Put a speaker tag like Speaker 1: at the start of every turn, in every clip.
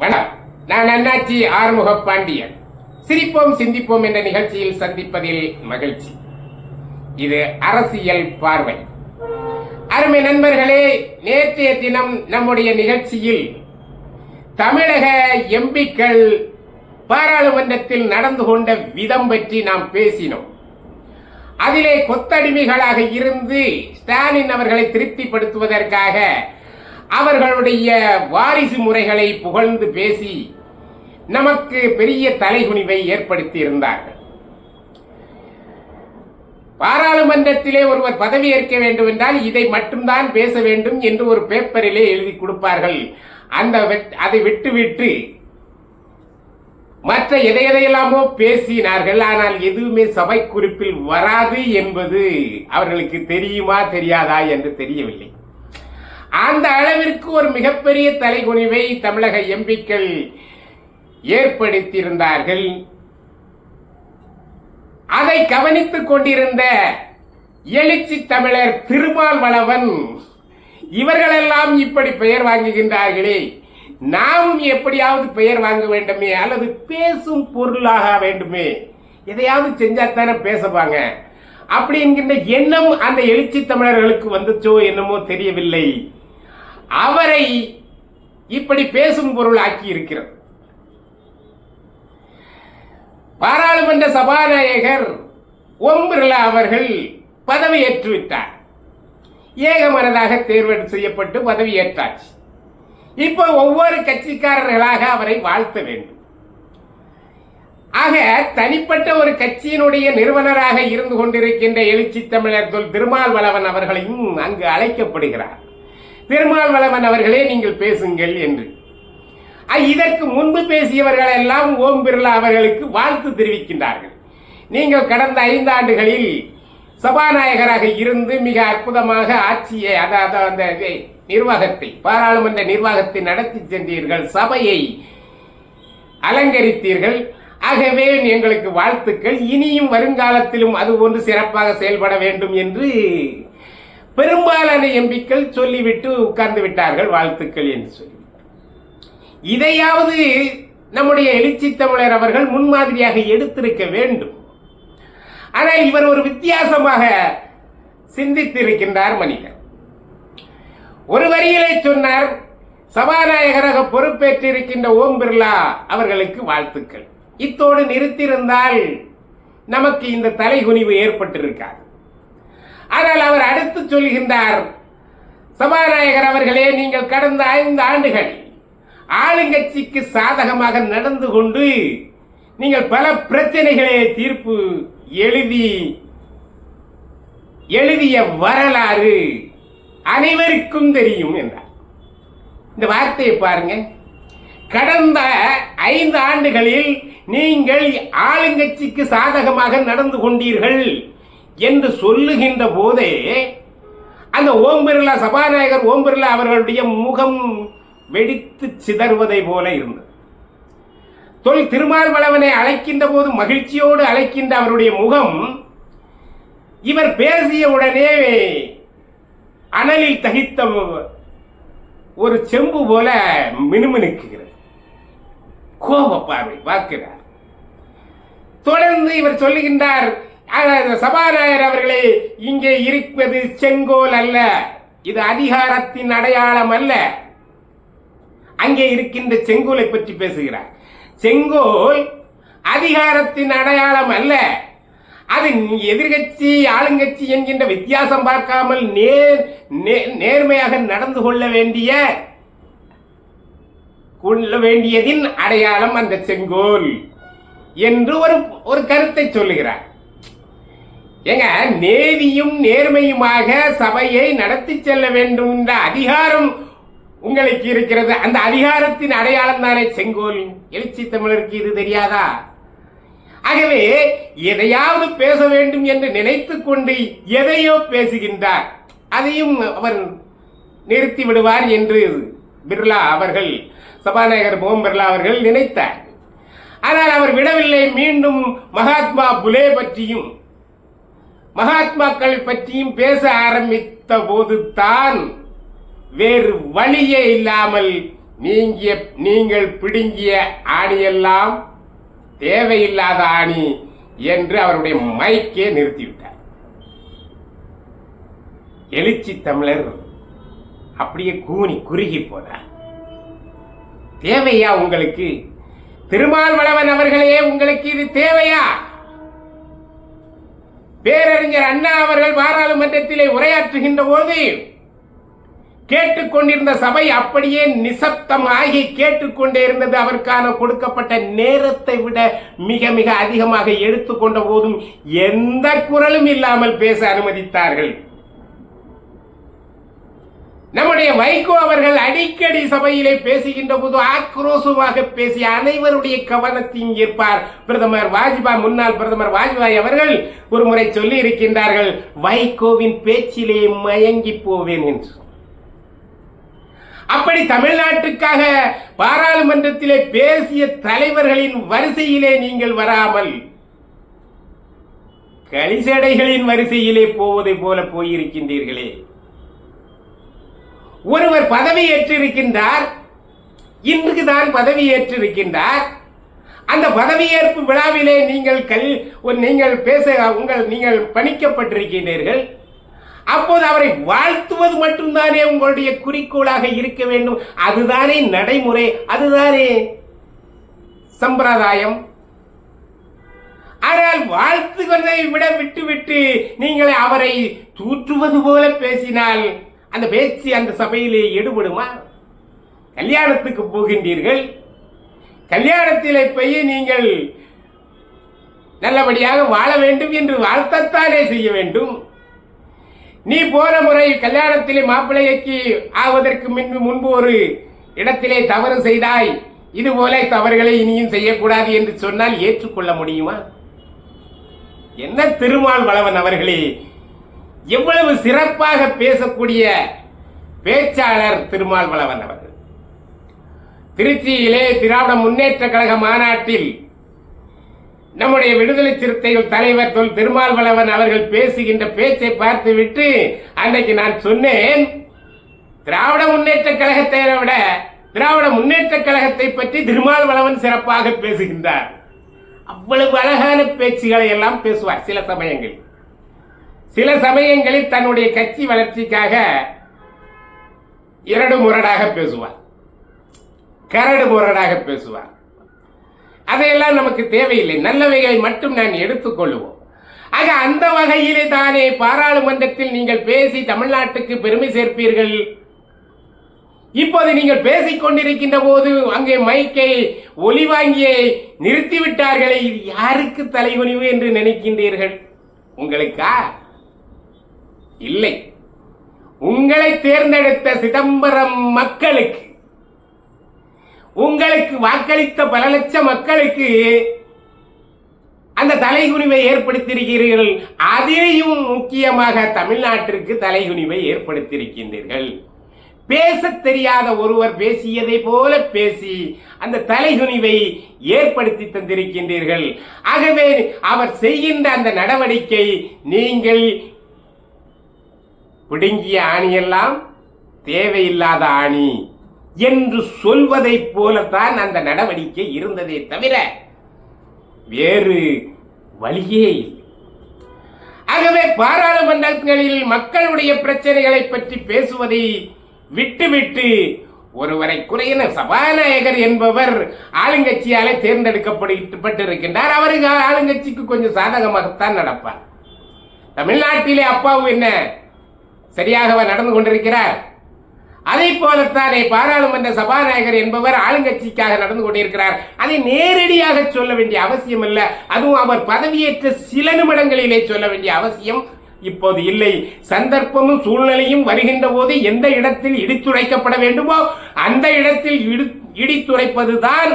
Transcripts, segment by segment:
Speaker 1: வணக்கம். நான் அண்ணாச்சி ஆறுமுக பாண்டியன். சிரிப்போம் சிந்திப்போம் என்ற நிகழ்ச்சியில் சந்திப்பதில் மகிழ்ச்சி. இது அரசியல் பார்வை. அருமை நண்பர்களே நேற்றைய தினம் நம்முடைய நிகழ்ச்சியில் தமிழக எம்பிக்கள் பாராளுமன்றத்தில் நடந்து கொண்ட விதம் பற்றி நாம் பேசினோம். அதிலே கொத்தடிமைகளாக இருந்து ஸ்டாலின் அவர்களை திருப்திப்படுத்துவதற்காக அவர்களுடைய வாரிசு முறைகளை புகழ்ந்து பேசி நமக்கு பெரிய தலைகுனிவை ஏற்படுத்தி இருந்தார்கள் பாராளுமன்றத்திலே ஒருவர் பதவி ஏற்க வேண்டும் என்றால் இதை மட்டும்தான் பேச வேண்டும் என்று ஒரு பேப்பரிலே எழுதி கொடுப்பார்கள். அந்த வெட்- அதை விட்டுவிட்டு மற்ற எதை எதையெல்லாமோ பேசினார்கள். ஆனால் எதுவுமே சபை குறிப்பில் வராது என்பது அவர்களுக்கு தெரியுமா தெரியாதா என்று தெரியவில்லை. அந்த அளவிற்கு ஒரு மிகப்பெரிய தலைகுனிவை தமிழக எம்பிக்கள் ஏற்படுத்தியிருந்தார்கள். அதை கவனித்துக் கொண்டிருந்த எழுச்சி தமிழர் திருமால் வளவன் இவர்களெல்லாம் இப்படி பெயர் வாங்குகின்றார்களே நாமும் எப்படியாவது பெயர் வாங்க வேண்டுமே அல்லது பேசும் பொருளாக வேண்டுமே எதையாவது செஞ்சாத்தானே பேசுவாங்க. அப்படி என்கின்ற எண்ணம் அந்த எழுச்சி தமிழர்களுக்கு வந்துச்சோ என்னமோ தெரியவில்லை. அவரை இப்படி பேசும் பொருள் ஆக்கி இருக்கிறது. பாராளுமன்ற சபாநாயகர் ஓம் பிர்லா அவர்கள் பதவியேற்று விட்டார் ஏகமனதாக தேர்வு செய்யப்பட்டு பதவியேற்றாச்சு இப்போ ஒவ்வொரு கட்சிக்காரர்களாக அவரை வாழ்த்த வேண்டும். ஆக தனிப்பட்ட ஒரு கட்சியினுடைய நிறுவனராக இருந்து கொண்டிருக்கின்ற எழுச்சி தமிழர் தொல் திருமால் வளவன் அவர்களையும் அங்கு அழைக்கப்படுகிறார். பெருமாள் வளவன் அவர்களே நீங்கள் பேசுங்கள் என்று. இதற்கு முன்பு பேசியவர்கள் எல்லாம் ஓம் பிர்லா அவர்களுக்கு வாழ்த்து தெரிவிக்கின்றார்கள். நீங்கள் கடந்த ஐந்தாண்டுகளில் சபாநாயகராக இருந்து மிக அற்புதமாக ஆட்சியை அதாவது அந்த நிர்வாகத்தை பாராளுமன்ற நிர்வாகத்தை நடத்தி சென்றீர்கள் சபையை அலங்கரித்தீர்கள். ஆகவே எங்களுக்கு வாழ்த்துக்கள். இனியும் வருங்காலத்திலும் அது ஒன்று சிறப்பாக செயல்பட வேண்டும் என்று பெரும்பாலான எம்பிக்கள் சொல்லிவிட்டு உட்கார்ந்து விட்டார்கள் வாழ்த்துக்கள் என்று சொல்லி இதையாவது நம்முடைய எழுச்சி தமிழர் அவர்கள் முன்மாதிரியாக எடுத்திருக்க வேண்டும். ஆனால் இவர் ஒரு வித்தியாசமாக சிந்தித்திருக்கின்றார் மனிதர். ஒரு வரியிலே சொன்னார் சபாநாயகராக பொறுப்பேற்றிருக்கின்ற ஓம் பிர்லா அவர்களுக்கு வாழ்த்துக்கள். இத்தோடு நிறுத்தியிருந்தால் நமக்கு இந்த தலைகுனிவு ஏற்பட்டிருக்காது. ஆனால் அவர் அடுத்து சொல்கின்றார் சபாநாயகர் அவர்களே நீங்கள் கடந்த ஐந்து ஆண்டுகள் ஆளுங்கட்சிக்கு சாதகமாக நடந்து கொண்டு நீங்கள் பல பிரச்சனைகளை தீர்ப்பு எழுதி எழுதிய வரலாறு அனைவருக்கும் தெரியும் என்றார். இந்த வார்த்தையை பாருங்க. கடந்த ஐந்து ஆண்டுகளில் நீங்கள் ஆளுங்கட்சிக்கு சாதகமாக நடந்து கொண்டீர்கள். என்று சொல்லுகின்ற போதே அந்த ஓம் பிர்லா சபாநாயகர் ஓம் பிர்லா அவர்களுடைய முகம் வெடித்து சிதறுவதை போல இருந்தது. தொல் திருமால் வளவனை அழைக்கின்ற போது மகிழ்ச்சியோடு அழைக்கின்ற அவருடைய முகம் இவர் பேசிய உடனே அனலில் தகித்த ஒரு செம்பு போல மினுமினுக்குகிறது. கோப பார்வை பார்க்கிறார். தொடர்ந்து இவர் சொல்லுகின்றார் சபாநாயகர் அவர்களே இங்கே இருப்பது செங்கோல் அல்ல. இது அதிகாரத்தின் அடையாளம் அல்ல. அங்கே இருக்கின்ற செங்கோலை பற்றி பேசுகிறார். செங்கோல் அதிகாரத்தின் அடையாளம் அல்ல. அது எதிர்கட்சி ஆளுங்கட்சி என்கின்ற வித்தியாசம் பார்க்காமல் நேர் நே- நேர்மையாக நடந்து கொள்ள வேண்டிய கொள்ள வேண்டியதின் அடையாளம் அந்த செங்கோல் என்று ஒரு ஒரு கருத்தை சொல்லுகிறார். ஏங்க நேதியும் நேர்மையுமாக சபையை நடத்தி செல்ல வேண்டும் என்ற அதிகாரம் உங்களுக்கு இருக்கிறது. அந்த அதிகாரத்தின் அடையாளம் தானே செங்கோல்? எழுச்சி தமிழருக்கு இது தெரியாதா? ஆகவே எதையாவது பேச வேண்டும் என்று நினைத்து கொண்டு எதையோ பேசுகின்றார். அதையும் அவர் நிறுத்தி விடுவார் என்று பிர்லா அவர்கள் சபாநாயகர் ஓம் பிர்லா அவர்கள் நினைத்தார். ஆனால் அவர் விடவில்லை. மீண்டும் மகாத்மா புலே பற்றியும் மகாத்மாக்கள் பற்றியும் பேச ஆரம்பித்த போதுதான் வேறு வழியே இல்லாமல் நீங்கிய நீங்கள் பிடுங்கிய ஆணியெல்லாம் தேவையில்லாத ஆணி என்று அவருடைய மைக்கே நிறுத்திவிட்டார். எழுச்சி தமிழர் அப்படியே கூனி குறுகி போனார். தேவையா உங்களுக்கு? திருமால் வளவன் அவர்களே உங்களுக்கு இது தேவையா? பேரறிஞர் அண்ணா அவர்கள் பாராளுமன்றத்திலே உரையாற்றுகின்ற போது கேட்டுக்கொண்டிருந்த சபை அப்படியே நிசப்தமாகி கேட்டுக்கொண்டே இருந்தது. அவருக்கான கொடுக்கப்பட்ட நேரத்தை விட மிக மிக அதிகமாக எடுத்துக்கொண்ட போதும் எந்த குரலும் இல்லாமல் பேச அனுமதித்தார்கள். நம்முடைய வைகோ அவர்கள் அடிக்கடி சபையிலே பேசுகின்ற போது ஆக்ரோஷமாக பேசி அனைவருடைய கவனத்தையும் ஈர்ப்பார். பிரதமர் வாஜ்பாய் முன்னாள் பிரதமர் வாஜ்பாய் அவர்கள் ஒரு முறை சொல்லி இருக்கின்றார்கள் வைகோவின் பேச்சிலே மயங்கி போவேன் என்று. அப்படி தமிழ்நாட்டுக்காக பாராளுமன்றத்திலே பேசிய தலைவர்களின் வரிசையிலே நீங்கள் வராமல் கலிசடைகளின் வரிசையிலே போவதை போல போயிருக்கின்றீர்களே. பதவி ஏற்றிருக்கின்றார் இன்றுக்கு தான் பதவி ஏற்றிருக்கின்றார் அந்த பதவியேற்பு விழாவிலே நீங்கள் கல் நீங்கள் பேச உங்கள் நீங்கள் பணிக்கப்பட்டிருக்கின்றீர்கள் அப்போது அவரை வாழ்த்துவது மட்டும்தானே உங்களுடைய குறிக்கோளாக இருக்க வேண்டும். அதுதானே நடைமுறை அதுதானே சம்பிரதாயம். ஆனால் வாழ்த்துவதை விட விட்டுவிட்டு நீங்கள் அவரை தூற்றுவது போல பேசினால் அந்த பேச்சு அந்த சபையிலே எடுபடுமா? கல்யாணத்துக்கு போகின்றீர்கள். கல்யாணத்திலே போய் நீங்கள் நல்லபடியாக வாழ வேண்டும் என்று வாழ்த்தத்தானே செய்ய வேண்டும். நீ போன முறை கல்யாணத்திலே மாப்பிள்ளைக்கு ஆவதற்கு முன்பு முன்பு ஒரு இடத்திலே தவறு செய்தாய். இதுபோல தவறுகளை இனியும் செய்யக்கூடாது என்று சொன்னால் ஏற்றுக்கொள்ள முடியுமா? என்ன திருமால் வளவன் அவர்களே எவ்வளவு சிறப்பாக பேசக்கூடிய பேச்சாளர் திருமால் வளவன் அவர்கள். திருச்சியிலே திராவிட முன்னேற்ற கழக மாநாட்டில் நம்முடைய விடுதலை சிறுத்தைகள் தலைவர் தொல் திருமால் வளவன் அவர்கள் பேசுகின்ற பேச்சை பார்த்துவிட்டு அன்னைக்கு நான் சொன்னேன் திராவிட முன்னேற்ற கழகத்தை விட திராவிட முன்னேற்ற கழகத்தை பற்றி திருமால் வளவன் சிறப்பாக பேசுகின்றார். அவ்வளவு அழகான பேச்சுகளை எல்லாம் பேசுவார் சில சமயங்களில். சில சமயங்களில் தன்னுடைய கட்சி வளர்ச்சிக்காக இரடு முரடாக பேசுவார். கரடு முரடாக பேசுவார். அதையெல்லாம் நமக்கு தேவையில்லை. நல்லவைகளை மட்டும் நான் எடுத்துக்கொள்வோம் ஆக அந்த வகையிலே தானே பாராளுமன்றத்தில் நீங்கள் பேசி தமிழ்நாட்டுக்கு பெருமை சேர்ப்பீர்கள். இப்போது நீங்கள் பேசிக் கொண்டிருக்கின்ற போது அங்கே மைக்கை ஒலி வாங்கியை நிறுத்திவிட்டார்களே. இது யாருக்கு தலைகுனிவு என்று நினைக்கின்றீர்கள்? உங்களுக்கா? இல்லை. உங்களை தேர்ந்தெடுத்த சிதம்பரம் மக்களுக்கு உங்களுக்கு வாக்களித்த பல லட்சம் மக்களுக்கு அந்த தலைகுனிவை ஏற்படுத்தியிருக்கிறீர்கள். அதிலையும் முக்கியமாக தமிழ்நாட்டிற்கு தலைகுனிவை ஏற்படுத்தியிருக்கின்றீர்கள். பேச தெரியாத ஒருவர் பேசியதை போல பேசி அந்த தலைகுனிவை ஏற்படுத்தி தந்திருக்கின்றீர்கள். ஆகவே அவர் செய்கின்ற அந்த நடவடிக்கை நீங்கள் பிடுங்கிய ஆணியெல்லாம் தேவையில்லாத ஆணி என்று சொல்வதைப் போலத்தான் அந்த நடவடிக்கை இருந்ததே தவிர வேறு வழியே இல்லை. ஆகவே பாராளுமன்றங்களில் மக்களுடைய பிரச்சனைகளை பற்றி பேசுவதை விட்டுவிட்டு ஒருவரை குறையின சபாநாயகர் என்பவர் ஆளுங்கட்சியாலே தேர்ந்தெடுக்கப்பட்டிருக்கின்றார். அவருக்கு ஆளுங்கட்சிக்கு கொஞ்சம் சாதகமாகத்தான் நடப்பார். தமிழ்நாட்டிலே அப்பாவு என்ன? சரியாக நடந்து கொண்டிருக்கிறார். அதை போலத்தானே பாராளுமன்ற சபாநாயகர் என்பவர் ஆளுங்கட்சிக்காக நடந்து கொண்டிருக்கிறார். அதை நேரடியாக சொல்ல வேண்டிய அவசியம் இல்லை அதுவும் அவர் பதவியேற்ற சில நிமிடங்களிலே சொல்ல வேண்டிய அவசியம் இப்போது இல்லை. சந்தர்ப்பமும் சூழ்நிலையும் வருகின்ற போது எந்த இடத்தில் இடித்துரைக்கப்பட வேண்டுமோ அந்த இடத்தில் இடி இடித்துரைப்பதுதான்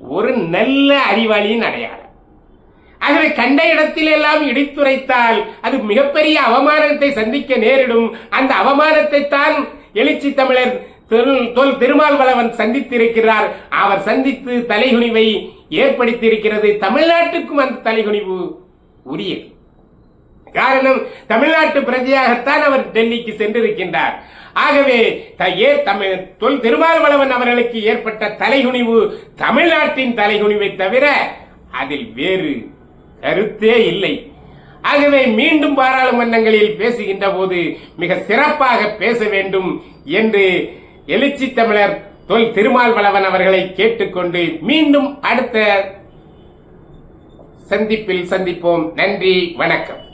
Speaker 1: ஒரு நல்ல அறிவாளியின் அடையாளம். ஆகவே கண்ட இடத்தில் எல்லாம் இடித்துரைத்தால் அது மிகப்பெரிய அவமானத்தை சந்திக்க நேரிடும். அந்த அவமானத்தை தான் எழுச்சி தமிழர் தொல்- தொல் திருமால் வளவன் சந்தித்திருக்கிறார். அவர் சந்தித்து தலைகுனிவை ஏற்படுத்தியிருக்கிறது. தமிழ்நாட்டுக்கும் அந்த தலைகுனிவு உரியது. காரணம் தமிழ்நாட்டு பிரஜையாகத்தான் அவர் டெல்லிக்கு சென்றிருக்கின்றார். ஆகவே த- ஏ தமிழ் தொல் திருமாவளவன் அவர்களுக்கு ஏற்பட்ட தலைகுனிவு தமிழ்நாட்டின் தலைகுனிவை தவிர அதில் வேறு கருத்தே இல்லை. ஆகவே மீண்டும் பாராளுமன்றங்களில் பேசுகின்ற போது மிக சிறப்பாக பேச வேண்டும் என்று எழுச்சி தமிழர் தொல் திருமாவளவன் அவர்களை கேட்டுக்கொண்டு மீண்டும் அடுத்த சந்திப்பில் சந்திப்போம். நன்றி வணக்கம்.